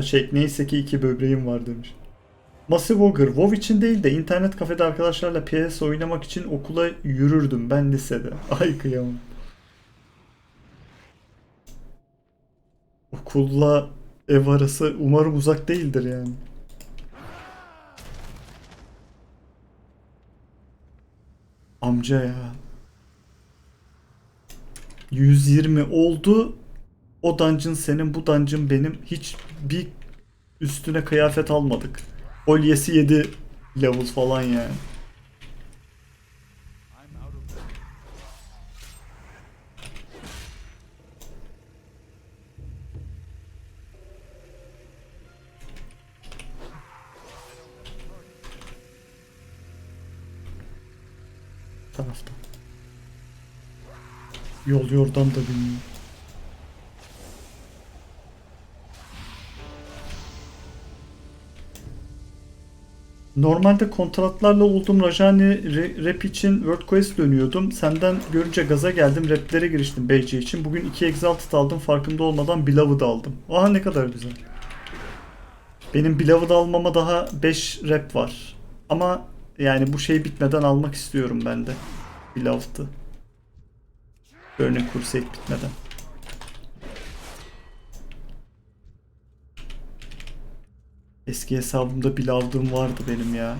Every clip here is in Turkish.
Taşek neyse ki iki böbreğim var demiş. Massive Ogre, WoW için değil de internet kafede arkadaşlarla PS oynamak için okula yürürdüm ben lisede. Ay kıyamam. Okulla ev arası umarım uzak değildir yani. Amca ya. 120 oldu. O dungeon senin, bu dungeon benim. Hiç bir üstüne kıyafet almadık. Kolyesi 7 level falan yani. tarafta. Yol yordan da bilmiyorum. Normalde kontratlarla olduğum Rajani rap için World Quest dönüyordum. Senden görünce gaza geldim. Raplere giriştim BC için. Bugün 2 Exalted aldım. Farkında olmadan Beloved aldım. Aha ne kadar güzel. Benim Beloved almama daha 5 rap var. Ama yani bu şey bitmeden almak istiyorum ben de. Beloved'ı. Burning Crusade bitmeden. Eski hesabımda Beloved'ım vardı benim ya.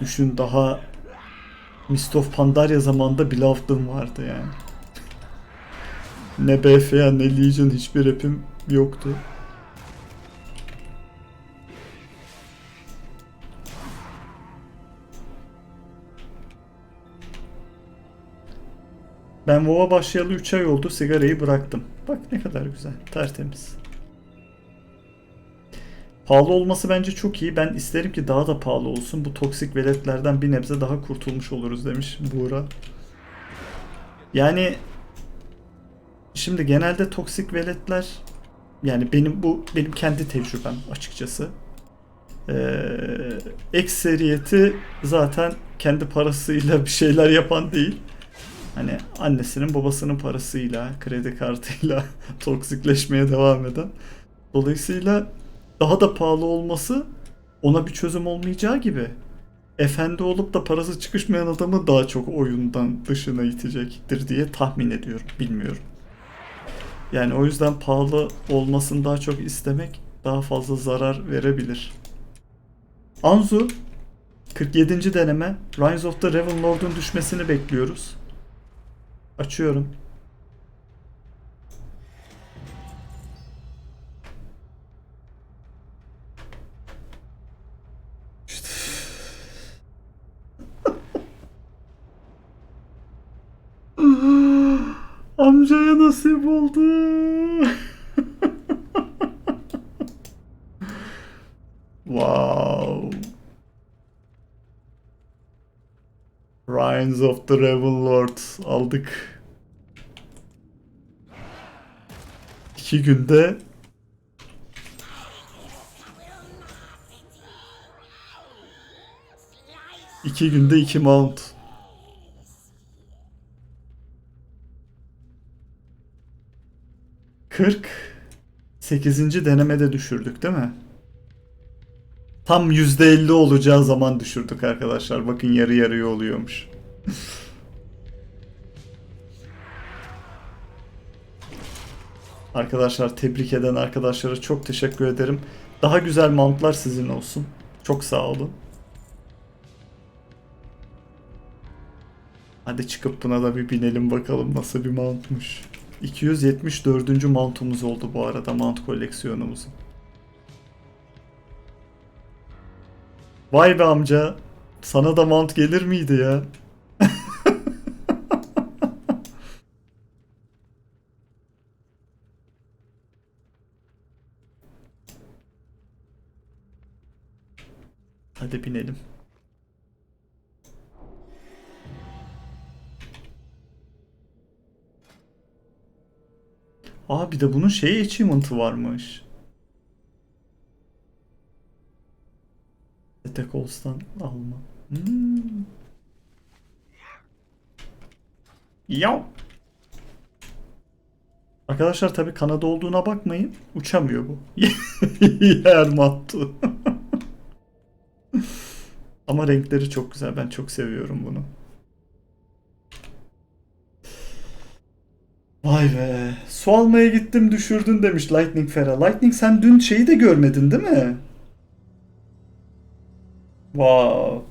Düşün daha Mist of Pandaria zamanında Beloved'ım vardı yani. Ne BFA ne Legion hiçbir rapim yoktu. Ben WoW'a başlayalı 3 ay oldu. Sigarayı bıraktım. Bak ne kadar güzel. Tertemiz. Pahalı olması bence çok iyi. Ben isterim ki daha da pahalı olsun. Bu toksik veletlerden bir nebze daha kurtulmuş oluruz demiş Buğra. Yani şimdi genelde toksik veletler yani benim bu benim kendi tecrübem açıkçası. Ee, ekseriyeti zaten kendi parasıyla bir şeyler yapan değil. Hani annesinin babasının parasıyla, kredi kartıyla toksikleşmeye devam eden. Dolayısıyla daha da pahalı olması ona bir çözüm olmayacağı gibi efendi olup da parası çıkışmayan adamı daha çok oyundan dışına itecektir diye tahmin ediyorum. Bilmiyorum. Yani o yüzden pahalı olmasını daha çok istemek daha fazla zarar verebilir. Anzu 47. deneme Rise of the Raven Lord'un düşmesini bekliyoruz. Açıyorum. Amcaya nasip oldu. wow. Rise of the Raven Lord aldık. İki günde iki günde iki mount. Kırk sekizinci denemede düşürdük değil mi? Tam yüzde elli olacağı zaman düşürdük arkadaşlar. Bakın yarı yarıya oluyormuş. Arkadaşlar tebrik eden arkadaşlara çok teşekkür ederim. Daha güzel mountlar sizin olsun. Çok sağ olun. Hadi çıkıp buna da bir binelim bakalım nasıl bir mountmuş. 274. mountumuz oldu bu arada mount koleksiyonumuzun. Vay be amca. Sana da mount gelir miydi ya? Hadi binelim. Aa bir de bunun şey achievement'ı varmış. Attack Alls'tan alma. Hmm. Yav. Arkadaşlar tabii kanadı olduğuna bakmayın. Uçamıyor bu. Yer mattu. Ama renkleri çok güzel. Ben çok seviyorum bunu. Vay be. Su almaya gittim düşürdün demiş Lightning Fera. Lightning sen dün şeyi de görmedin değil mi? Wow.